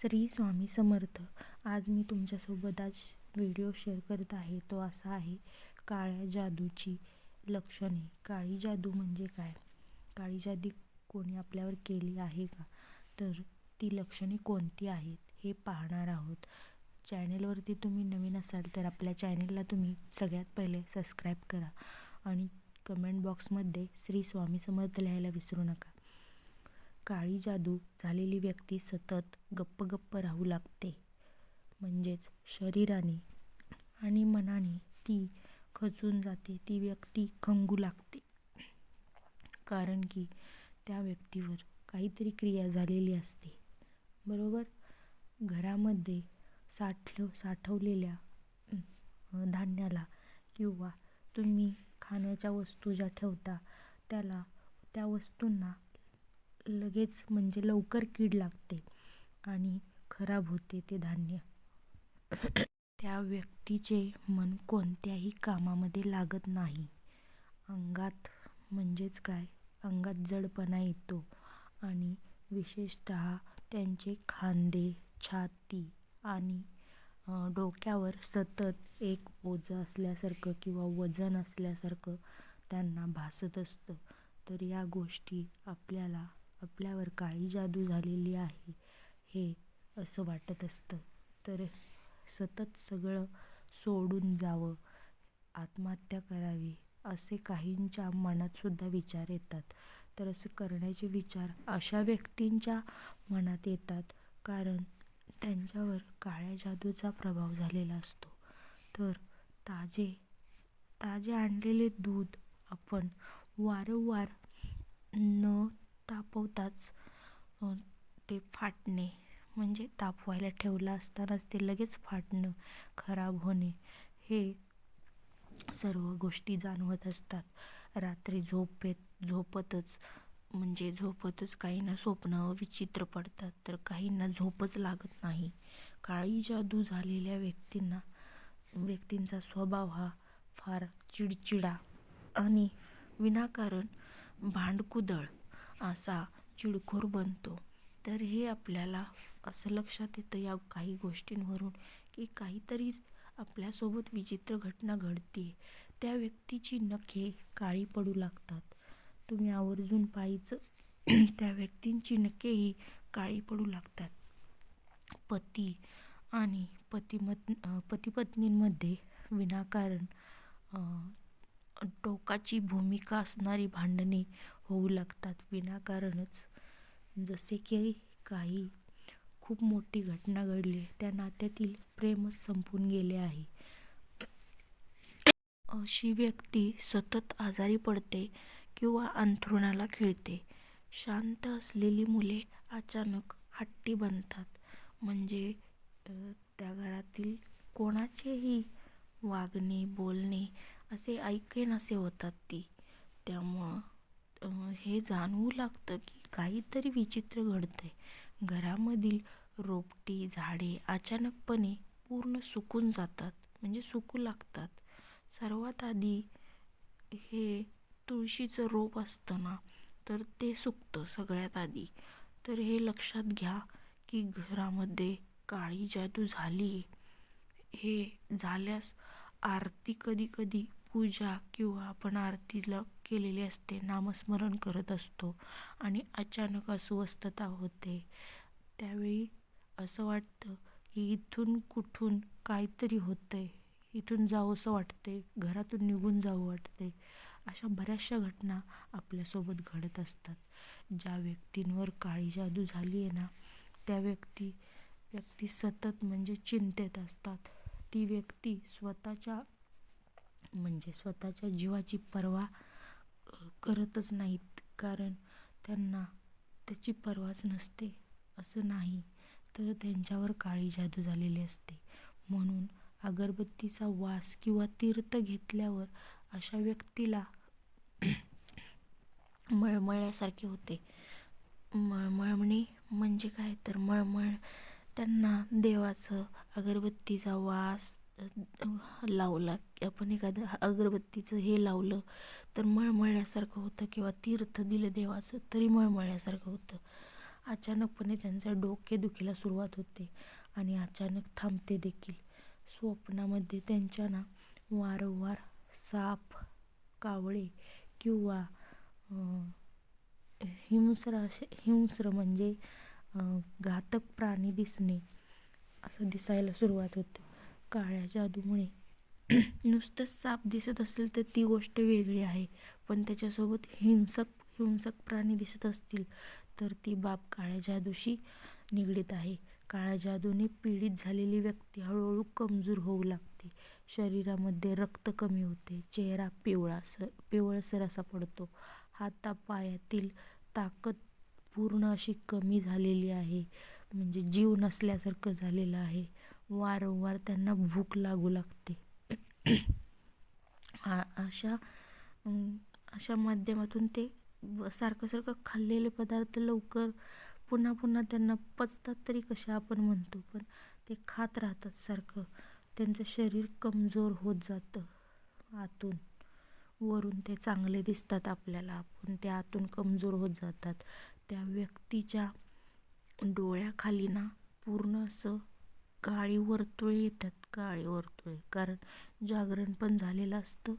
श्री स्वामी समर्थ. आज मी तुमच्यासोबत आज व्हिडिओ शेअर करत आहे. तो असा आहे काळ्या जादूची लक्षणे. काळी जादू म्हणजे काय? काळी जादू कोणी आपल्यावर केली आहे का? तर ती लक्षणे कोणती आहेत हे पाहणार आहोत. चॅनेलवरती तुम्ही नवीन असाल तर आपल्या चॅनेलला तुम्ही सगळ्यात पहिले सबस्क्राईब करा आणि कमेंट बॉक्समध्ये श्री स्वामी समर्थ लिहायला विसरू नका. काळी जादू झालेली व्यक्ती सतत गप्प गप्प राहू लागते. म्हणजेच शरीराने आणि मनाने ती खचून जाते ती व्यक्ती खंगू लागते. कारण की त्या व्यक्तीवर काहीतरी क्रिया झालेली असते. बरोबर? घरामध्ये साठलं साठवलेल्या धान्याला किंवा तुम्ही खाण्याच्या वस्तू ज्या ठेवता त्याला त्या वस्तूंना लगेच म्हणजे लवकर कीड लागते. आणि खराब होते ते धान्य. त्या व्यक्तीचे मन कोणत्याही कामामध्ये लागत नाही. अंगात म्हणजेच काय? अंगात जडपणा येतो आणि विशेषत त्यांचे खांदे छाती आणि डोक्यावर सतत एक ओझं असल्यासारखं किंवा वजन असल्यासारखं त्यांना भासत असतं. तर या गोष्टी आपल्याला आपल्यावर काळी जादू झालेली आहे. हे असं वाटत असतं. तर सतत सगळं सोडून जावं आत्महत्या करावी असे काहींच्या मनातसुद्धा विचार येतात. तर असं करण्याचे विचार अशा व्यक्तींच्या मनात येतात कारण त्यांच्यावर काळ्या जादूचा प्रभाव झालेला असतो. तर ताजे ताजे आणलेले दूध आपण वारंवार न तापवताच ते फाटणे म्हणजे तापवायला ठेवलं असतानाच ते लगेच फाटणं खराब होणे हे सर्व गोष्टी जाणवत असतात. रात्री झोपेत झोपतच म्हणजे झोपतच काहींना स्वप्न विचित्र पडतात तर काहींना झोपच लागत नाही. काळी जादू झालेल्या व्यक्तींना व्यक्तींचा स्वभाव हा फार चिडचिडा आणि विनाकारण भांडकुदळ असा चिडखोर बनतो. तर हे आपल्याला असं लक्षात येतं या काही गोष्टींवरून की काहीतरी आपल्यासोबत विचित्र घटना घडते त्या व्यक्तीची नखे काळी पडू लागतात. तुम्ही आवर्जून पाहिचं त्या व्यक्तींची नखेही काळी पडू लागतात. पती आणि पतिमत पतीपत्नींमध्ये विनाकारण टोकाची भूमिका असणारी भांडणे होऊ लागतात. विनाकारणच जसे की काही खूप मोठी घटना घडली त्या नात्यातील प्रेमच संपून गेले आहे. अशी व्यक्ती सतत आजारी पडते किंवा अंथरुणाला खिळते. शांत असलेली मुले अचानक हट्टी बनतात. म्हणजे त्या घरातील कोणाचेही वागणे बोलणे असे ऐकेन असे होतात ती. त्यामुळं हे जाणवू लागतं की काहीतरी विचित्र घडतं आहे घरामधील रोपटी झाडे अचानकपणे पूर्ण सुकून जातात म्हणजे सुकू लागतात. सर्वात आधी हे तुळशीचं रोप असतं ना तर ते सुकतं सगळ्यात आधी. तर हे लक्षात घ्या की घरामध्ये काळी जादू झाली हे झाल्यास आरती कधी कधी पूजा किंवा आपण आरतीला केलेली असते नामस्मरण करत असतो आणि अचानक अस्वस्थता होते. त्यावेळी असं वाटतं की इथून कुठून काहीतरी होतं आहे इथून जावंसं वाटते घरातून निघून जावं वाटते अशा बऱ्याचशा घटना आपल्यासोबत घडत असतात. ज्या व्यक्तींवर काळी जादू झाली आहे ना त्या व्यक्ती व्यक्ती सतत म्हणजे चिंतेत असतात. ती व्यक्ती स्वतःच्या म्हणजे स्वतःच्या जीवाची पर्वा करतच नाहीत. कारण त्यांना त्याची पर्वाच नसते असं नाही तर त्यांच्यावर काळी जादू झालेली असते. म्हणून अगरबत्तीचा वास किंवा तीर्थ घेतल्यावर अशा व्यक्तीला मळमळल्यासारखे होते. मळमळणे म्हणजे काय? तर मळमळ त्यांना देवाचं अगरबत्तीचा वास लावला आपण एखादं अगरबत्तीचं हे लावलं तर मळमळल्यासारखं होतं किंवा तीर्थ दिलं देवाचं तरी मळमळल्यासारखं होतं. अचानकपणे त्यांच्या डोकेदुखीला सुरुवात होते आणि अचानक थांबते देखील. स्वप्नामध्ये त्यांच्या ना वारंवार साप कावळे किंवा हिंस्र असे हिंस्र म्हणजे घातक प्राणी दिसणे असं दिसायला सुरुवात होते. काळ्या जादूमुळे. नुसतंच साप दिसत असेल तर ती गोष्ट वेगळी आहे. पण त्याच्यासोबत हिंसक हिंसक प्राणी दिसत असतील तर ती बाब काळ्या जादूशी निगडीत आहे. काळ्या जादूने पीडित झालेली व्यक्ती हळूहळू कमजोर होऊ लागते. शरीरामध्ये रक्त कमी होते. चेहरा पिवळा स पिवळसर असा पडतो. हातापायातील ताकद पूर्ण अशी कमी झालेली आहे. म्हणजे जीव नसल्यासारखं झालेलं आहे. वारंवार त्यांना भूक लागू लागते. आ- अशा अशा माध्यमातून ते सारखं सारखं खाल्लेले पदार्थ लवकर पुन्हा पुन्हा त्यांना पचतात तरी कसे आपण म्हणतो पण ते खात राहतात सारखं. त्यांचं शरीर कमजोर होत जातं आतून. वरून ते चांगले दिसतात आपल्याला. पण ते आतून कमजोर होत जातात. त्या व्यक्तीच्या डोळ्याखाली ना पूर्ण असं काळी वर्तुळे येतात काळी वर्तुळे. कारण जागरण पण झालेलं असतं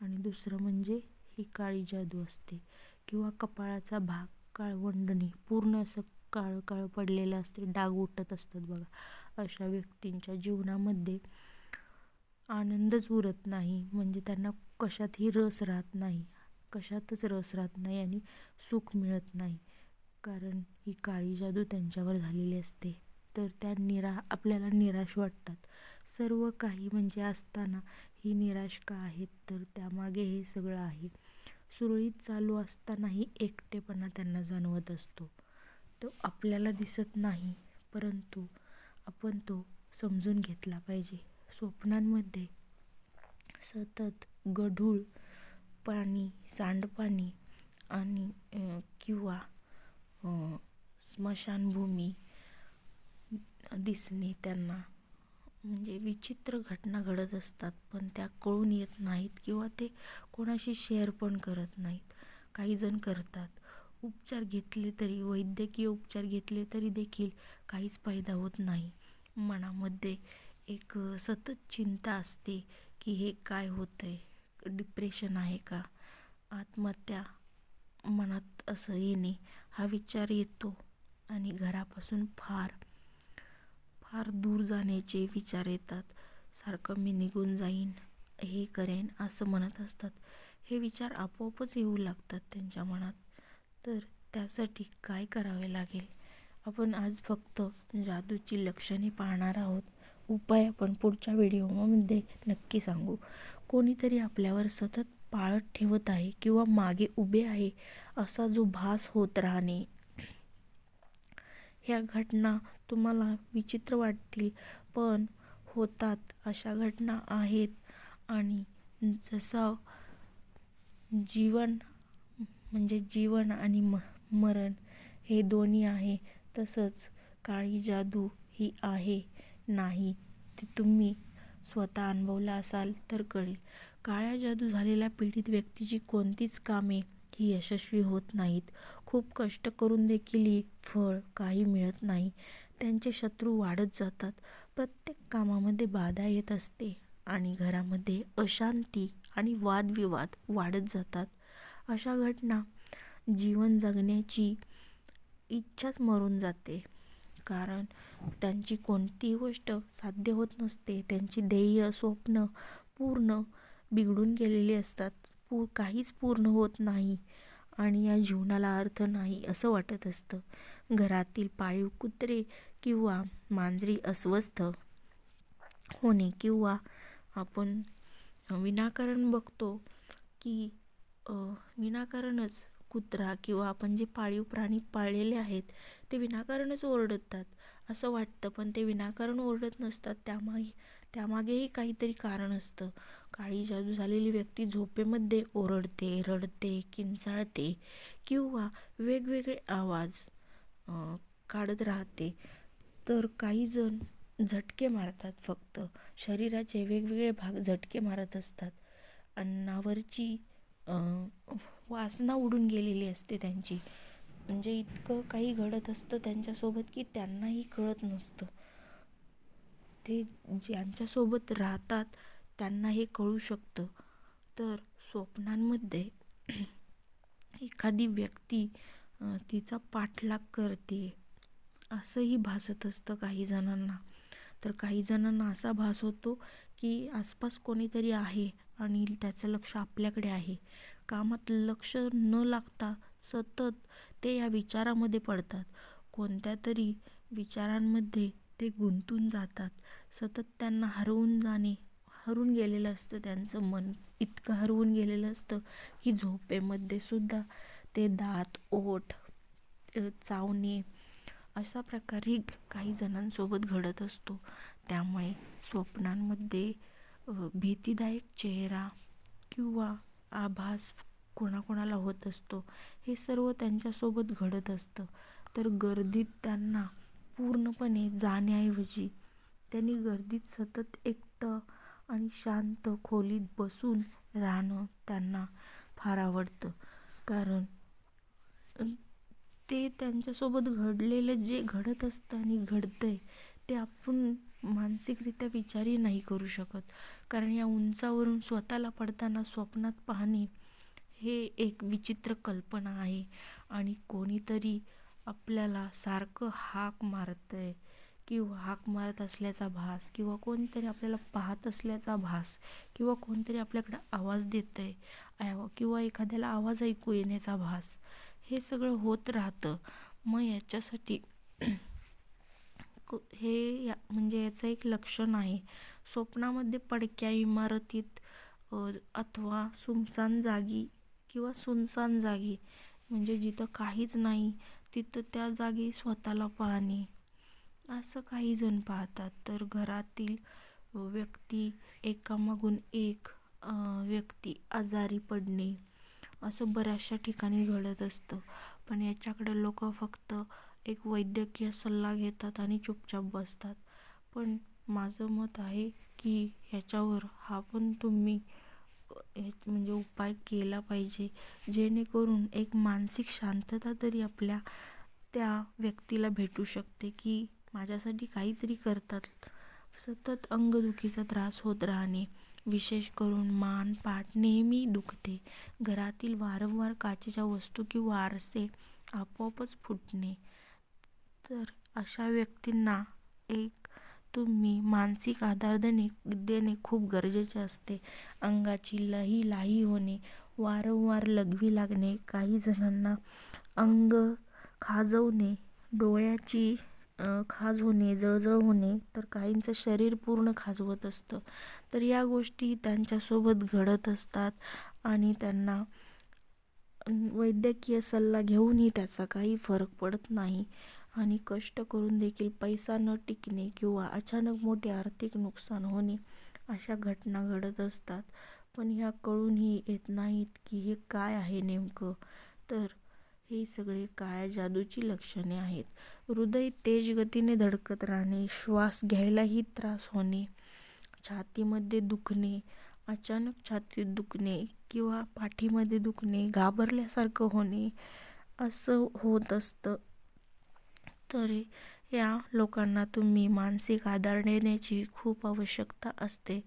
आणि दुसरं म्हणजे ही काळी जादू असते. किंवा कपाळाचा भाग काळवंडणे पूर्ण असं काळं काळं पडलेलं असते डाग उठत असतात बघा. अशा व्यक्तींच्या जीवनामध्ये आनंदच उरत नाही. म्हणजे त्यांना कशातही रस राहत नाही. कशातच रस राहत नाही आणि सुख मिळत नाही. कारण ही काळी जादू त्यांच्यावर झालेली असते. तर त्या निरा आपल्याला निराश वाटतात. सर्व काही म्हणजे असताना ही निराश का आहेत? तर त्यामागे हे सगळं आहे. सुरळीत चालू असतानाही एकटेपणा त्यांना जाणवत असतो. तो आपल्याला दिसत नाही परंतु आपण तो समजून घेतला पाहिजे. स्वप्नांमध्ये सतत गढूळ पाणी सांडपाणी आणि किंवा स्मशानभूमी दिसणे त्यांना. म्हणजे विचित्र घटना घडत असतात पण त्या कळून येत नाहीत किंवा ते कोणाशी शेअर पण करत नाहीत. काही जण करतात. उपचार घेतले तरी वैद्यकीय उपचार घेतले तरी देखील काहीच फायदा होत नाही. मनामध्ये एक सतत चिंता असते की हे काय होतं आहे डिप्रेशन आहे का? आत्महत्या मनात असं येणे हा विचार येतो आणि घरापासून फार फार दूर जाण्याचे विचार येतात. सारखं मी निघून जाईन हे करेन असं म्हणत असतात. हे विचार आपोआपच येऊ लागतात त्यांच्या मनात. तर त्यासाठी काय करावे लागेल? आपण आज फक्त जादूची लक्षणे पाहणार आहोत. उपाय आपण पुढच्या व्हिडिओमध्ये नक्की सांगू. कोणीतरी आपल्यावर सतत पाळत ठेवत आहे किंवा मागे उभे आहे असा जो भास होत राहणे. ह्या घटना तुम्हाला विचित्र वाटतील पण होतात अशा घटना आहेत. आणि जसं जीवन म्हणजे जीवन आणि म मरण हे दोन्ही आहे तसंच काळी जादू ही आहे. नाही ते तुम्ही स्वतः अनुभवला असाल तर कळेल. काळ्या जादू झालेल्या पीडित व्यक्तीची कोणतीच कामे ही यशस्वी होत नाहीत. खूप कष्ट करून देखील ही फळ काही मिळत नाही. त्यांचे शत्रू वाढत जातात. प्रत्येक कामामध्ये बाधा येत असते आणि घरामध्ये अशांती आणि वादविवाद वाढत जातात. अशा घटना जीवन जगण्याची इच्छाच मरून जाते. कारण त्यांची कोणतीही गोष्ट साध्य होत नसते. त्यांची ध्येय स्वप्न पूर्ण बिघडून गेलेली असतात. पू काहीच पूर्ण होत नाही आणि या जीवनाला अर्थ नाही असं वाटत असतं. घरातील पाळीव कुत्रे किंवा मांजरी अस्वस्थ होणे किंवा आपण विनाकारण बघतो की विनाकारणच कुत्रा किंवा आपण जे पाळीव प्राणी पाळलेले आहेत ते विनाकारणच ओरडतात. असं वाटतं पण ते विनाकारण ओरडत नसतात. त्यामागे त्यामागेही काहीतरी कारण असतं. काळी जादू झालेली व्यक्ती झोपेमध्ये ओरडते रडते किंचाळते किंवा वेगवेगळे आवाज काढत राहते. तर काही जण झटके मारतात फक्त. शरीराचे वेगवेगळे भाग झटके मारत असतात. अन्नावरची वासना उडून गेलेली असते त्यांची. म्हणजे इतकं काही घडत असतं त्यांच्यासोबत की त्यांनाही कळत नसतं. ते ज्यांच्यासोबत राहतात त्यांना हे कळू शकतं. तर स्वप्नांमध्ये एखादी व्यक्ती तिचा पाठलाग करते. असंही भासत असतं काही जणांना. तर काही जणांना असा भास होतो की आसपास कोणीतरी आहे आणि त्याचं लक्ष आपल्याकडे आहे. कामात लक्ष न लागता सतत ते या विचारामध्ये पडतात. कोणत्या तरी विचारांमध्ये ते गुंतून जातात. सतत त्यांना हरवून जाणे हरवून गेलेलं असतं त्यांचं मन. इतकं हरवून गेलेलं असतं की झोपेमध्ये सुद्धा ते दात ओठ चावणे अशा प्रकारे काही जणांसोबत घडत असतो. त्यामुळे स्वप्नांमध्ये भीतीदायक चेहरा किंवा आभास कोणाकोणाला होत असतो हे सर्व त्यांच्यासोबत घडत असतं. तर गर्दीत त्यांना पूर्णपणे जाण्याऐवजी त्यांनी गर्दीत सतत एकटं आणि शांत खोलीत बसून राहणं त्यांना फार आवडतं. कारण ते त्यांच्यासोबत घडलेलं जे घडत असतं आणि घडतं आहे ते आपण मानसिकरित्या विचारही नाही करू शकत. कारण या उंचावरून स्वतःला पडताना स्वप्नात पाहणे हे एक विचित्र कल्पना आहे आणि कोणीतरी आपल्याला सारखं हाक मारतंय किंवा हाक मारत असल्याचा भास किंवा कोणीतरी आपल्याला पाहत असल्याचा भास किंवा कोणतरी आपल्याकडे आवाज देत आहे किंवा एखाद्याला आवाज ऐकू येण्याचा भास. हे सगळं होत राहतं. मग याच्यासाठी हे या म्हणजे याचं एक लक्षण आहे. स्वप्नामध्ये पडक्या इमारतीत अथवा सुमसान जागी किंवा सुनसान जागी म्हणजे जिथं काहीच नाही तिथं त्या जागी स्वतःला पाहणे. असं काही जण पाहतात. तर घरातील व्यक्ती एकामागून एक व्यक्ती आजारी पडणे. असं बऱ्याचशा ठिकाणी घडत असतं. पण याच्याकडे लोक फक्त एक वैद्यकीय सल्ला घेतात आणि चुपचाप बसतात. पण माझं मत आहे की ह्याच्यावर हा पण तुम्ही म्हणजे उपाय केला पाहिजे. जेणेकरून एक मानसिक शांतता तरी आपल्या त्या व्यक्तीला भेटू शकते की माझ्यासाठी काहीतरी करतात. सतत अंगदुखीचा त्रास होत राहणे. विशेष करून मान पाठ नेहमी दुखते. घरातील वारंवार काचेच्या वस्तू किंवा आरसे आपोआपच फुटणे. तर अशा व्यक्तींना एक तुम्ही मानसिक आधार देणे देणे खूप गरजेचे असते. अंगाची लही लाही होणे वारंवार लघवी लागणे काही जणांना अंग खाजवणे डोळ्याची खाज होणे जळजळ होणे तर काहींचं शरीर पूर्ण खाजवत असतं. तर या गोष्टी त्यांच्यासोबत घडत असतात आणि त्यांना वैद्यकीय सल्ला घेऊनही त्याचा काही फरक पडत नाही. आणि कष्ट करून देखील पैसा न टिकणे किंवा अचानक मोठे आर्थिक नुकसान होणे अशा घटना घडत असतात. पण ह्या कळूनही येत नाहीत की हे काय आहे नेमकं. तर ही सगळी काळ्या जादूची लक्षणे आहेत. हृदय तेज गतीने धडकत राहणे श्वास घ्यायलाही त्रास होणे छातीमध्ये दुखणे अचानक छातीत दुखणे किंवा पाठीमध्ये दुखणे घाबरल्यासारखं होणे असं होत असतं. तरी या लोकांना तुम्ही मानसिक आधार देण्याची खूप आवश्यकता असते.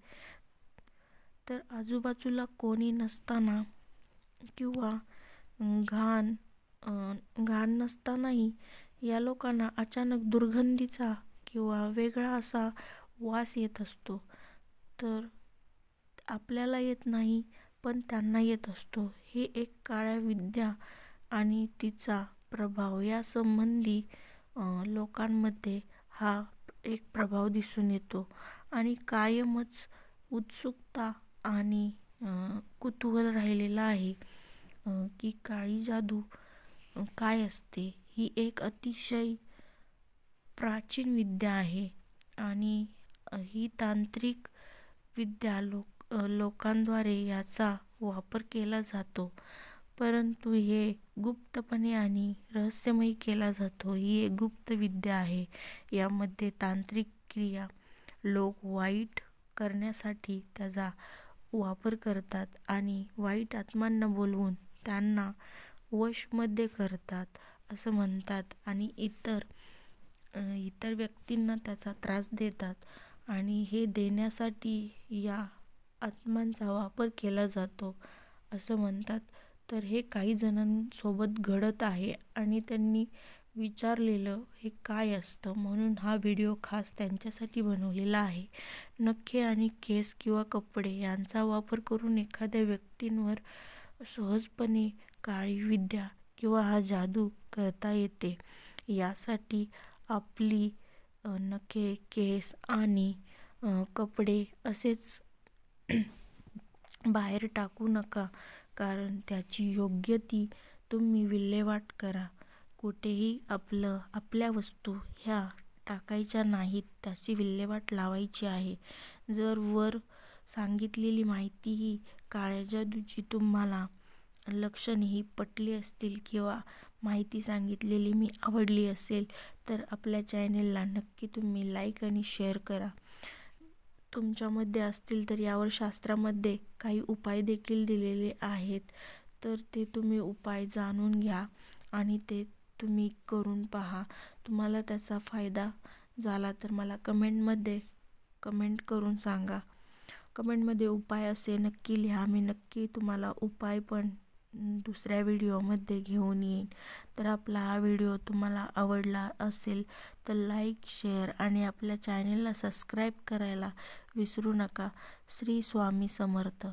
तर आजूबाजूला कोणी नसताना किंवा घाण घाण नसतानाही या लोकांना अचानक दुर्गंधीचा किंवा वेगळा असा वास येत असतो. तर आपल्याला येत नाही पण त्यांना येत असतो. हे एक काळ्या विद्या आणि तिचा प्रभाव. यासंबंधी लोकांमध्ये हा एक प्रभाव दिसून येतो. आणि कायमच उत्सुकता आणि कुतूहल राहिलेला आहे की काळी जादू काय असते ही एक अतिशय प्राचीन विद्या आहे आणि ही तांत्रिक विद्या लोक लोकांद्वारे याचा वापर केला जातो. परंतु हे गुप्तपणे आणि रहस्यमयी केला जातो. ही एक गुप्त विद्या आहे. यामध्ये तांत्रिक क्रिया लोक वाईट करण्यासाठी त्याचा वापर करतात आणि वाईट आत्मांना बोलवून त्यांना वशमध्ये करतात असं म्हणतात. आणि इतर इतर व्यक्तींना त्याचा त्रास देतात. आणि हे देण्यासाठी या आत्मांचा वापर केला जातो असं म्हणतात. तर हे काही जणांसोबत घडत आहे आणि त्यांनी विचारलेलं हे काय असतं म्हणून हा व्हिडिओ खास त्यांच्यासाठी बनवलेला आहे. नखे आणि केस किंवा कपडे यांचा वापर करून एखाद्या व्यक्तींवर सहजपणे काळी विद्या किंवा हा जादू करता येते. यासाठी आपली नखे केस आणि कपडे असेच बाहेर टाकू नका कारण त्याची योग्य ती तुम्ही विल्हेवाट करा. कुठेही आपलं आपल्या वस्तू ह्या टाकायच्या नाहीत त्याची विल्हेवाट लावायची आहे. जर वर सांगितलेली माहिती ही काळ्या जादूची तुम्हाला लक्षणे ही पटली असतील किंवा माहिती सांगितलेली मी आवडली असेल तर आपल्या चॅनेलला नक्की तुम्ही लाईक आणि शेअर करा. तुमच्यामध्ये असतील तर यावर शास्त्रामध्ये काही उपाय देखील दिलेले आहेत तर ते तुम्ही उपाय जाणून घ्या आणि ते तुम्ही करून पहा. तुम्हाला त्याचा फायदा झाला तर मला कमेंटमध्ये कमेंट करून सांगा. कमेंटमध्ये उपाय असे नक्की लिहा. मी नक्की तुम्हाला उपाय पण दुसऱ्या व्हिडिओमध्ये घेऊन येईन. तर आपला हा व्हिडिओ तुम्हाला आवडला असेल तर लाईक शेअर आणि आपल्या चॅनेलला सबस्क्राईब करायला विसरू नका. श्री स्वामी समर्थ.